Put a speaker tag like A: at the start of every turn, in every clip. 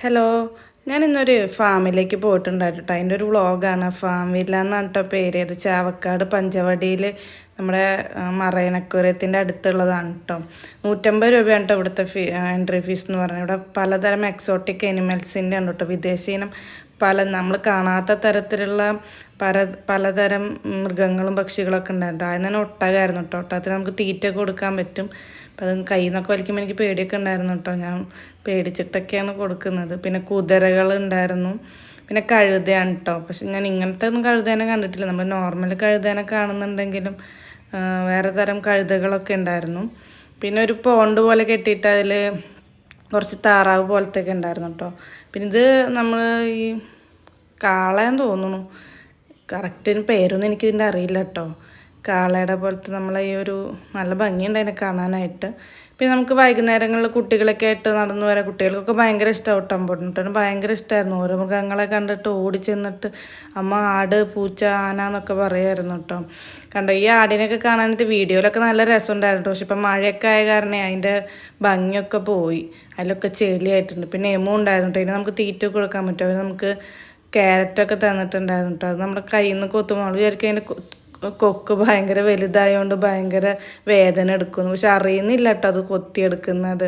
A: Hello ഞാൻ ഇന്നൊരു ഫാമിലേക്ക് പോയിട്ടുണ്ടായിരുന്നു കേട്ടോ അതിന്റെ ഒരു വ്ളോഗാണ്. ഫാം വില്ല എന്നാണ് പേര് അത് ചാവക്കാട് പഞ്ചവടിയിൽ നമ്മുടെ മറയനക്കുരത്തിന്റെ അടുത്തുള്ളതാണ് കേട്ടോ നൂറ്റമ്പത് രൂപയാണ് കേട്ടോ ഇവിടുത്തെ ഫീ എൻട്രി ഫീസ് എന്ന് പറഞ്ഞാൽ ഇവിടെ പലതരം എക്സോട്ടിക് അനിമൽസിന്റെ ഉണ്ട് കേട്ടോ വിദേശീനം പല നമ്മൾ കാണാത്ത തരത്തിലുള്ള പല പലതരം മൃഗങ്ങളും പക്ഷികളൊക്കെ ഉണ്ടായിരുന്നു. ആദ്യം തന്നെ ഒട്ടകമായിരുന്നു കേട്ടോ ഒട്ടകത്തിന് നമുക്ക് തീറ്റ കൊടുക്കാൻ പറ്റും. അപ്പം അത് കയ്യിൽ നിന്നൊക്കെ വലിക്കുമ്പോൾ എനിക്ക് പേടിയൊക്കെ ഉണ്ടായിരുന്നു കേട്ടോ ഞാൻ പേടിച്ചിട്ടൊക്കെയാണ് കൊടുക്കുന്നത്. പിന്നെ കുതിരകൾ ഉണ്ടായിരുന്നു. പിന്നെ കഴുതയാണ് കേട്ടോ പക്ഷെ ഞാൻ ഇങ്ങനത്തെ ഒന്നും കഴുതേനെ കണ്ടിട്ടില്ല. നമ്മൾ നോർമൽ കഴുതേനെ കാണുന്നുണ്ടെങ്കിലും വേറെ തരം കഴുതകളൊക്കെ ഉണ്ടായിരുന്നു. പിന്നെ ഒരു പോണ്ട് പോലെ കെട്ടിയിട്ട് അതിൽ കുറച്ച് താറാവ് പോലത്തെ ഒക്കെ ഉണ്ടായിരുന്നു കേട്ടോ. പിന്നെ ഇത് നമ്മൾ ഈ കാളയെന്ന് തോന്നുന്നു. കറക്റ്റിന് പേരൊന്നും എനിക്കിതിന്റെ അറിയില്ല കേട്ടോ. കാളയുടെ പോലത്തെ നമ്മളെ ഈ ഒരു നല്ല ഭംഗിയുണ്ട് അതിനെ കാണാനായിട്ട്. പിന്നെ നമുക്ക് വൈകുന്നേരങ്ങളിൽ കുട്ടികളൊക്കെ ആയിട്ട് നടന്നു വരാൻ കുട്ടികൾക്കൊക്കെ ഭയങ്കര ഇഷ്ടമാവും ടമ്പോട്ടിന് ഭയങ്കര ഇഷ്ടമായിരുന്നു ഓരോ മൃഗങ്ങളെ കണ്ടിട്ട് ഓടി ചെന്നിട്ട് അമ്മ ആട് പൂച്ച ആന എന്നൊക്കെ പറയുമായിരുന്നു കേട്ടോ. കണ്ടോ ഈ ആടിനെയൊക്കെ കാണാനായിട്ട് വീഡിയോയിലൊക്കെ നല്ല രസമുണ്ടായിരുന്നു പക്ഷെ ഇപ്പം മഴയൊക്കെ ആയ കാരണം അതിന്റെ ഭംഗിയൊക്കെ പോയി. അതിലൊക്കെ ചെളിയായിട്ടുണ്ട്. പിന്നെ എമോ ഉണ്ടായിരുന്നു കേട്ടോ. ഇനി നമുക്ക് തീറ്റ കൊടുക്കാൻ പറ്റും. അവർ നമുക്ക് ക്യാരറ്റൊക്കെ തന്നിട്ടുണ്ടായിരുന്നു കേട്ടോ. അത് നമ്മുടെ കയ്യിൽ നിന്ന് കൊത്തുമ്പോൾ വിചാരിക്കും അതിന്റെ കൊക്ക് ഭയങ്കര വലുതായതുകൊണ്ട് ഭയങ്കര വേദന എടുക്കുന്നു. പക്ഷെ അറിയുന്നില്ല കേട്ടോ അത് കൊത്തിയെടുക്കുന്നത്.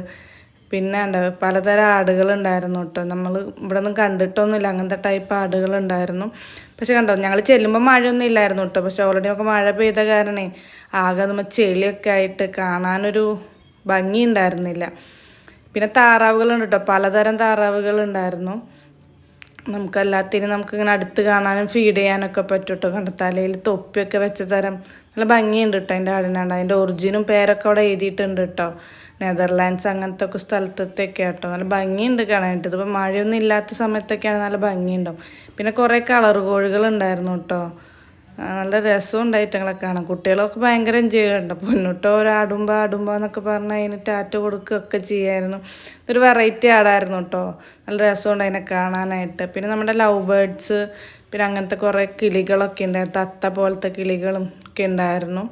A: പിന്നെ ഉണ്ട് പലതരം ആടുകളുണ്ടായിരുന്നു കേട്ടോ. നമ്മൾ ഇവിടെ ഒന്നും കണ്ടിട്ടൊന്നുമില്ല. അങ്ങനത്തെ ടൈപ്പ് ആടുകളുണ്ടായിരുന്നു. പക്ഷെ കണ്ടോ ഞങ്ങൾ ചെല്ലുമ്പോൾ മഴയൊന്നും ഇല്ലായിരുന്നു കേട്ടോ. പക്ഷെ ഓൾറെഡി ഒക്കെ മഴ പെയ്ത കാരണേ ആകെ നമ്മൾ ചെളിയൊക്കെ ആയിട്ട് കാണാനൊരു ഭംഗി ഉണ്ടായിരുന്നില്ല പിന്നെ താറാവുകളുണ്ട് കേട്ടോ. പലതരം താറാവുകളുണ്ടായിരുന്നു. നമുക്ക് നമുക്കിങ്ങനെ അടുത്ത് കാണാനും ഫീഡ് ചെയ്യാനൊക്കെ പറ്റും കേട്ടോ കണ്ട തലയിൽ തൊപ്പിയൊക്കെ വെച്ച തരം. നല്ല ഭംഗിയുണ്ട് കേട്ടോ അതിന്റെ ആടിനാണ്ട് അതിന്റെ ഒറിജിനും പേരൊക്കെ അവിടെ എഴുതിയിട്ടുണ്ട് കേട്ടോ നെതർലാൻഡ്സ് അങ്ങനത്തെ ഒക്കെ സ്ഥലത്തൊക്കെ കേട്ടോ നല്ല ഭംഗിയുണ്ട് കാണാനായിട്ട്. ഇതിപ്പോൾ മഴയൊന്നും ഇല്ലാത്ത സമയത്തൊക്കെയാണ് നല്ല ഭംഗിയുണ്ടാവും. പിന്നെ കുറേ കളർ കോഴികളുണ്ടായിരുന്നു കേട്ടോ നല്ല രസമുണ്ടായിട്ട് ഉണ്ടായിട്ടങ്ങളെ കാണാം കുട്ടികളൊക്കെ ഭയങ്കര എൻജോയ് ചെയ്യുന്നുണ്ട് പൊന്നിട്ടോ ഒരാടുമ്പോൾ ആടുമ്പോൾ എന്നൊക്കെ പറഞ്ഞ് അതിന് ടാറ്റ കൊടുക്കുകയൊക്കെ ചെയ്യായിരുന്നു. ഒരു വെറൈറ്റി ആടായിരുന്നു കേട്ടോ നല്ല രസമുണ്ട് അതിനെ കാണാനായിട്ട്. പിന്നെ നമ്മുടെ ലവ് ബേർഡ്സ് പിന്നെ അങ്ങനത്തെ കുറേ കിളികളൊക്കെ ഉണ്ടായിരുന്നു തത്ത പോലത്തെ കിളികളും ഒക്കെ ഉണ്ടായിരുന്നു.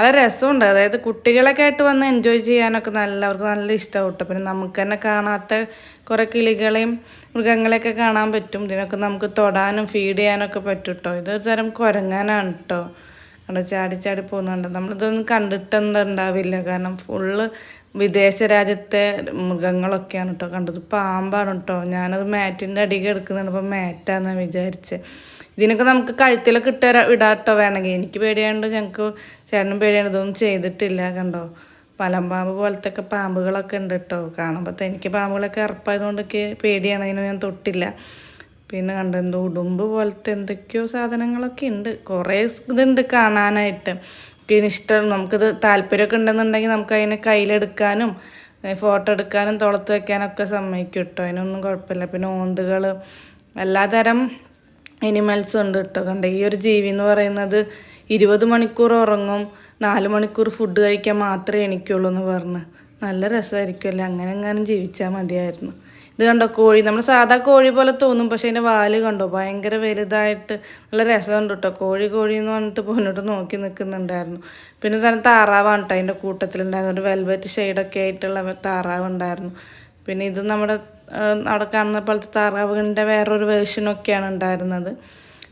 A: നല്ല രസമുണ്ട്. അതായത് കുട്ടികളൊക്കെ ആയിട്ട് വന്ന് എൻജോയ് ചെയ്യാനൊക്കെ നല്ല അവർക്ക് നല്ല ഇഷ്ടമാണ് കേട്ടോ പിന്നെ നമുക്ക് തന്നെ കാണാത്ത കുറേ കിളികളെയും മൃഗങ്ങളെയൊക്കെ കാണാൻ പറ്റും. ഇതിനൊക്കെ നമുക്ക് തൊടാനും ഫീഡ് ചെയ്യാനൊക്കെ പറ്റും കേട്ടോ ഇതൊരു തരം കുരങ്ങാനാണ് കേട്ടോ അവിടെ ചാടി ചാടി പോകുന്നുണ്ട്. നമ്മളിതൊന്നും കണ്ടിട്ടൊന്നും ഉണ്ടാവില്ല. കാരണം ഫുള്ള് വിദേശ രാജ്യത്തെ മൃഗങ്ങളൊക്കെയാണ് കേട്ടോ കണ്ടത് പാമ്പാണ് കേട്ടോ ഞാനത് മാറ്റിന്റെ അടിക്ക് എടുക്കുന്നുണ്ട്. അപ്പോൾ മാറ്റാന്നാണ് വിചാരിച്ചത് ഇതിനൊക്കെ നമുക്ക് കഴുത്തിലൊക്കെ കിട്ട ഇടാട്ടോ ഇടാം വേണമെങ്കിൽ. എനിക്ക് പേടിയാണ്ട് ഞങ്ങൾക്ക് ചേട്ടനും പേടിയാണ്ട് ഇതൊന്നും ചെയ്തിട്ടില്ല കണ്ടോ? പലമ്പാമ്പ് പോലത്തെ ഒക്കെ പാമ്പുകളൊക്കെ ഉണ്ട് കേട്ടോ കാണുമ്പോൾ എനിക്ക് പാമ്പുകളൊക്കെ ഉറപ്പായതുകൊണ്ടൊക്കെ പേടിയാണ്. അതിനൊന്നും ഞാൻ തൊട്ടില്ല. പിന്നെ കണ്ടോ എന്തോ ഉടുമ്പ് പോലത്തെ എന്തൊക്കെയോ സാധനങ്ങളൊക്കെ ഉണ്ട്. കുറേ ഇതുണ്ട് കാണാനായിട്ട്. ഇഷ്ടം നമുക്കിത് താല്പര്യമൊക്കെ ഉണ്ടെന്നുണ്ടെങ്കിൽ നമുക്ക് അതിനെ കയ്യിലെടുക്കാനും ഫോട്ടോ എടുക്കാനും തുളത്ത് വെക്കാനൊക്കെ സമ്മതിക്കും കേട്ടോ അതിനൊന്നും കുഴപ്പമില്ല. പിന്നെ ഓന്തുകൾ എല്ലാതരം അനിമൽസും ഉണ്ട് കേട്ടോ. കണ്ട ഈ ഒരു ജീവി എന്ന് പറയുന്നത് ഇരുപത് മണിക്കൂർ ഉറങ്ങും നാല് മണിക്കൂർ ഫുഡ് കഴിക്കാൻ മാത്രമേ എനിക്കുള്ളൂ എന്ന് പറഞ്ഞ്. നല്ല രസമായിരിക്കുമല്ലേ അങ്ങനെ എങ്ങാനും ജീവിച്ചാൽ മതിയായിരുന്നു. ഇത് കണ്ടോ കോഴി. നമ്മൾ സാധാ കോഴി പോലെ തോന്നും പക്ഷേ അതിന്റെ വാൽ കണ്ടോ ഭയങ്കര വലുതായിട്ട് നല്ല രസമുണ്ട് കേട്ടോ. കോഴി കോഴി എന്ന് പറഞ്ഞിട്ട് പോന്നോട്ട് നോക്കി നിൽക്കുന്നുണ്ടായിരുന്നു പിന്നെ തന്നെ താറാവാണ് കേട്ടോ അതിന്റെ കൂട്ടത്തിലുണ്ടായിരുന്നു ഒരു വെൽവെറ്റ് ഷെയ്ഡൊക്കെ ആയിട്ടുള്ള താറാവ് ഉണ്ടായിരുന്നു പിന്നെ ഇത് നമ്മുടെ അവിടെ കാണുന്ന പോലത്തെ താറാവുകളുടെ വേറൊരു വേർഷനൊക്കെയാണ് ഉണ്ടായിരുന്നത്.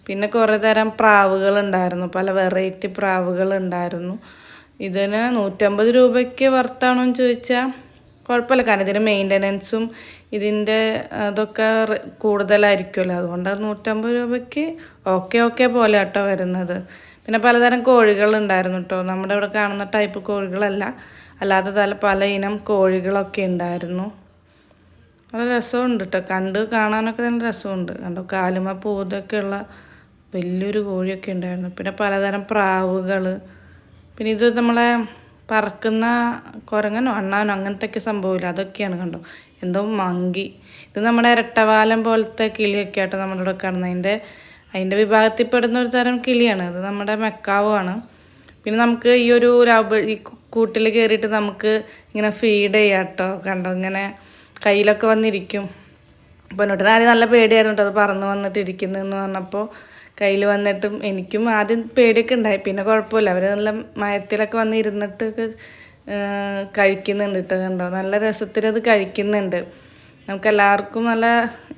A: പിന്നെ കുറേ തരം പ്രാവുകൾ ഉണ്ടായിരുന്നു. പല വെറൈറ്റി പ്രാവുകൾ ഉണ്ടായിരുന്നു. ഇതിന് നൂറ്റമ്പത് രൂപയ്ക്ക് വർത്താണോ ചോദിച്ചാൽ കുഴപ്പമില്ല. കാരണം ഇതിന്റെ മെയിന്റനൻസും ഇതിന്റെ അതൊക്കെ കൂടുതലായിരിക്കുമല്ലോ. അതുകൊണ്ട് അത് നൂറ്റമ്പത് രൂപയ്ക്ക് ഓക്കെ ഓക്കെ പോലെ കേട്ടോ വരുന്നത്. പിന്നെ പലതരം കോഴികളുണ്ടായിരുന്നു കേട്ടോ നമ്മുടെ ഇവിടെ കാണുന്ന ടൈപ്പ് കോഴികളല്ല. അല്ലാതെ തല പല ഇനം കോഴികളൊക്കെ ഉണ്ടായിരുന്നു. നല്ല രസമുണ്ട് കേട്ടോ കണ്ട് കാണാനൊക്കെ നല്ല രസമുണ്ട്. കണ്ടോ കാലുമ പൂതൊക്കെയുള്ള വലിയൊരു കോഴിയൊക്കെ ഉണ്ടായിരുന്നു. പിന്നെ പലതരം പ്രാവുകൾ പിന്നെ ഇത് നമ്മളെ പറക്കുന്ന കുരങ്ങനോ അണ്ണാനോ അങ്ങനത്തെ സംഭവമില്ല. അതൊക്കെയാണ് കണ്ടോ. എന്തോ മങ്കി. ഇത് നമ്മുടെ ഇരട്ടവാലം പോലത്തെ കിളിയൊക്കെ ആയിട്ട് നമ്മുടെ ഇവിടെ കാണുന്നത്. അതിന്റെ അതിന്റെ വിഭാഗത്തിൽപ്പെടുന്ന ഒരു തരം കിളിയാണ്. അത് നമ്മുടെ മെക്കാവുമാണ് പിന്നെ നമുക്ക് ഈ ഒരു ഈ കൂട്ടിൽ കയറിയിട്ട് നമുക്ക് ഇങ്ങനെ ഫീഡ് ചെയ്യാം കേട്ടോ കണ്ടോ ഇങ്ങനെ കയ്യിലൊക്കെ വന്നിരിക്കും. പൊന്നോട്ടിന് ആദ്യം നല്ല പേടിയായിരുന്നു കേട്ടോ അത് പറന്ന് വന്നിട്ട് ഇരിക്കുന്നതെന്ന് പറഞ്ഞപ്പോൾ കയ്യിൽ വന്നിട്ടും എനിക്കും ആദ്യം പേടിയൊക്കെ ഉണ്ടായി. പിന്നെ കുഴപ്പമില്ല. അവർ നല്ല മയത്തിലൊക്കെ വന്ന് ഇരുന്നിട്ടൊക്കെ കഴിക്കുന്നുണ്ട് കേട്ടോ കണ്ടോ? നല്ല രസത്തിൽ അത് കഴിക്കുന്നുണ്ട്. നമുക്ക് എല്ലാവർക്കും നല്ല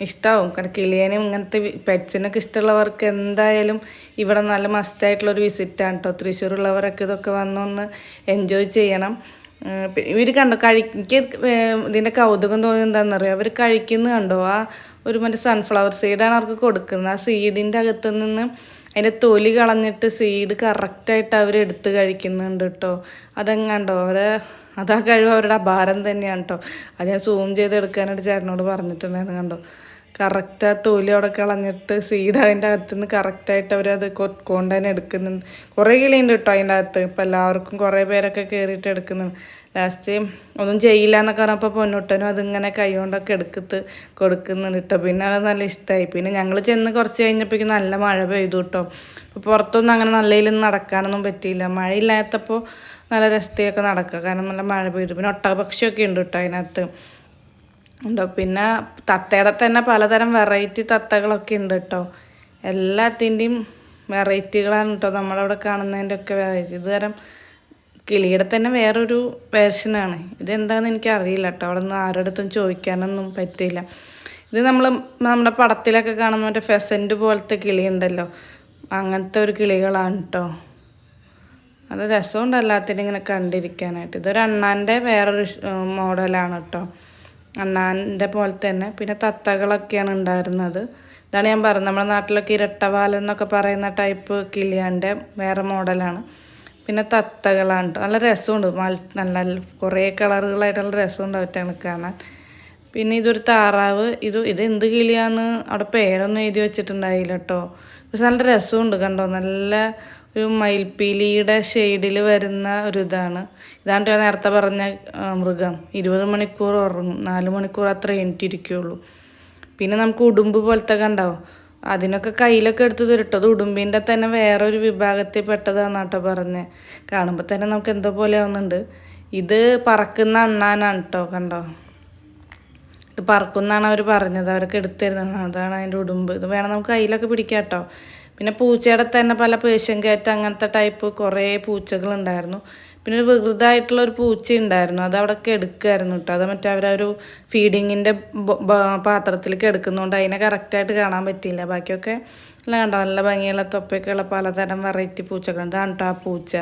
A: ഇഷ്ടമാവും കാരണം കിളിയേനും ഇങ്ങനത്തെ പെറ്റ്സിനൊക്കെ ഇഷ്ടമുള്ളവർക്ക് എന്തായാലും ഇവിടെ നല്ല മസ്റ്റായിട്ടുള്ളൊരു വിസിറ്റാണ് കേട്ടോ തൃശ്ശൂരുള്ളവരൊക്കെ ഇതൊക്കെ വന്നൊന്ന് എൻജോയ് ചെയ്യണം. ഇവർ കണ്ടോ കഴിക്ക് ഇതിന്റെ കൗതുകം തോന്നുന്നത് എന്താണെന്നറിയാം അവർ കഴിക്കുന്ന കണ്ടോ ആ ഒരു മറ്റേ സൺഫ്ലവർ സീഡാണ് അവർക്ക് കൊടുക്കുന്നത്. ആ സീഡിന്റെ അകത്ത് നിന്ന് അതിന്റെ തൊലി കളഞ്ഞിട്ട് സീഡ് കറക്റ്റായിട്ട് അവർ എടുത്ത് കഴിക്കുന്നുണ്ട് കേട്ടോ അതെങ്ങാണ്ടോ അവരെ അതാ കഴിവ് അവരുടെ അപാരം തന്നെയാണ് കേട്ടോ അത് ഞാൻ സൂം ചെയ്ത് എടുക്കാനായിട്ട് ചേട്ടനോട് പറഞ്ഞിട്ടുണ്ടായിരുന്നു കണ്ടോ? കറക്റ്റ് ആ തൊലി അവിടെ കളഞ്ഞിട്ട് സീഡ് അതിന്റെ അകത്ത് നിന്ന് കറക്റ്റായിട്ട് അവരത് കൊണ്ട് തന്നെ എടുക്കുന്നുണ്ട്. കുറേ കിളിയുണ്ട് കേട്ടോ അതിന്റെ അകത്ത്. ഇപ്പം എല്ലാവർക്കും കുറേ പേരൊക്കെ കയറിയിട്ട് എടുക്കുന്നുണ്ട്. ലാസ്റ്റ് ഒന്നും ചെയ്യില്ല എന്നൊക്കെ പറഞ്ഞപ്പോൾ പൊന്നോട്ടനും അതിങ്ങനെ കൈകൊണ്ടൊക്കെ എടുക്കത്ത് കൊടുക്കുന്നുണ്ട് കേട്ടോ പിന്നെ അത് നല്ല ഇഷ്ടമായി. പിന്നെ ഞങ്ങൾ ചെന്ന് കുറച്ച് കഴിഞ്ഞപ്പോഴേക്കും നല്ല മഴ പെയ്തു കേട്ടോ അപ്പോൾ പുറത്തൊന്നും അങ്ങനെ നല്ലതിലൊന്നും നടക്കാനൊന്നും പറ്റിയില്ല. മഴയില്ലാത്തപ്പോൾ നല്ല രസത്തിയൊക്കെ നടക്കുക. കാരണം നല്ല മഴ പെയ്തു. പിന്നെ ഒട്ടകപക്ഷിയൊക്കെ ഉണ്ട് കേട്ടോ അതിനകത്ത്. ഉണ്ടോ? പിന്നെ തത്തയുടെ തന്നെ പലതരം വെറൈറ്റി തത്തകളൊക്കെ ഉണ്ട് കേട്ടോ. എല്ലാത്തിന്റെയും വെറൈറ്റികളാണ് കേട്ടോ നമ്മളവിടെ കാണുന്നതിന്റെ ഒക്കെ വെറൈറ്റി ഇതുതരം കിളിയുടെ തന്നെ വേറൊരു വേർഷനാണ് ഇതെന്താണെന്ന് എനിക്ക് അറിയില്ല കേട്ടോ. അവിടെ നിന്ന് ആരോടത്തും ചോദിക്കാനൊന്നും പറ്റില്ല ഇത് നമ്മൾ നമ്മുടെ പടത്തിലൊക്കെ കാണുന്ന മറ്റേ ഫെസന്റ് പോലത്തെ കിളിയുണ്ടല്ലോ അങ്ങനത്തെ ഒരു കിളികളാണ് കേട്ടോ. നല്ല രസമുണ്ട് എല്ലാത്തിനും ഇങ്ങനെ കണ്ടിരിക്കാനായിട്ട്. ഇതൊരു അണ്ണാന്റെ വേറൊരു മോഡലാണ് കേട്ടോ. അണ്ണാന്റെ പോലെ തന്നെ. പിന്നെ തത്തകളൊക്കെയാണ് ഉണ്ടായിരുന്നത്. ഇതാണ് ഞാൻ പറഞ്ഞത്. നമ്മുടെ നാട്ടിലൊക്കെ ഇരട്ടവാലെന്നൊക്കെ പറയുന്ന ടൈപ്പ് കിളിയാന്റെ വേറെ മോഡലാണ്. പിന്നെ തത്തകളാണ്. നല്ല രസമുണ്ട്. നല്ല കുറേ കളറുകളായിട്ട് നല്ല രസമുണ്ട് അവറ്റാണ് കാണാൻ. പിന്നെ ഇതൊരു താറാവ്. ഇത് ഇത് എന്ത് കിളിയാന്ന് അവിടെ പേരൊന്നും എഴുതി വെച്ചിട്ടുണ്ടായില്ല കേട്ടോ പക്ഷെ നല്ല രസമുണ്ട് കണ്ടോ? നല്ല ഒരു മയിൽപ്പീലിയുടെ ഷെയ്ഡിൽ വരുന്ന ഒരു ഇതാണ് ഇതാണ് ഞാൻ നേരത്തെ പറഞ്ഞ മൃഗം. ഇരുപത് മണിക്കൂർ ഉറങ്ങും. നാല് മണിക്കൂർ അത്ര എണീറ്റിരിക്കുകയുള്ളൂ പിന്നെ നമുക്ക് ഉടുമ്പ് പോലത്തെ കണ്ടാവും അതിനൊക്കെ കയ്യിലൊക്കെ എടുത്ത് തരട്ടോ അത് ഉടുമ്പിന്റെ തന്നെ വേറൊരു വിഭാഗത്തിൽ പെട്ടതാന്ന് കേട്ടോ പറഞ്ഞത് കാണുമ്പോൾ തന്നെ നമുക്ക് എന്തോ പോലെ ആവുന്നുണ്ട്. ഇത് പറക്കുന്ന അണ്ണാനാണ് കേട്ടോ കണ്ടോ? ഇത് പറക്കുന്നാണ് അവർ പറഞ്ഞത്. അവരൊക്കെ എടുത്തു തരുന്നത് അതാണ് അതിന്റെ ഉടുമ്പ്. ഇത് വേണം നമുക്ക് കയ്യിലൊക്കെ പിടിക്കാം കേട്ടോ പിന്നെ പൂച്ചയുടെ തന്നെ പല പേഷ്യൻ കയറ്റം അങ്ങനത്തെ ടൈപ്പ് കുറേ പൂച്ചകളുണ്ടായിരുന്നു. പിന്നെ ഒരു വെറുതായിട്ടുള്ള ഒരു പൂച്ച ഉണ്ടായിരുന്നു. അത് അവിടെ എടുക്കുമായിരുന്നു കേട്ടോ അത് മറ്റേ അവരൊരു ഫീഡിങ്ങിന്റെ പാത്രത്തിലേക്ക് എടുക്കുന്നതുകൊണ്ട് അതിനെ കറക്റ്റായിട്ട് കാണാൻ പറ്റിയില്ല. ബാക്കിയൊക്കെ എല്ലാം കണ്ടോ? നല്ല ഭംഗിയുള്ള തൊപ്പയൊക്കെയുള്ള പലതരം വെറൈറ്റി പൂച്ചകൾ. ഇതാണ് കേട്ടോ ആ പൂച്ച.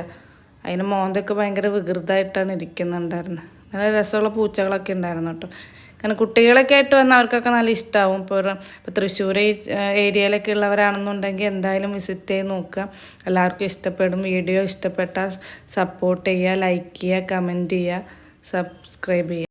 A: അതിന് മോന്തൊക്കെ ഭയങ്കര വികൃതമായിട്ടാണ് ഇരിക്കുന്നുണ്ടായിരുന്നത് നല്ല രസമുള്ള പൂച്ചകളൊക്കെ ഉണ്ടായിരുന്നു കേട്ടോ കാരണം കുട്ടികളൊക്കെ ആയിട്ട് വന്നാൽ അവർക്കൊക്കെ നല്ല ഇഷ്ടമാവും ഇപ്പോൾ ഇപ്പോൾ തൃശ്ശൂർ ഏരിയയിലൊക്കെ ഉള്ളവരാണെന്നുണ്ടെങ്കിൽ എന്തായാലും വിസിറ്റ് ചെയ്ത് നോക്കുക. എല്ലാവർക്കും ഇഷ്ടപ്പെടും. വീഡിയോ ഇഷ്ടപ്പെട്ടാൽ സപ്പോർട്ട് ചെയ്യുക ലൈക്ക് ചെയ്യുക കമന്റ് ചെയ്യുക സബ്സ്ക്രൈബ് ചെയ്യുക.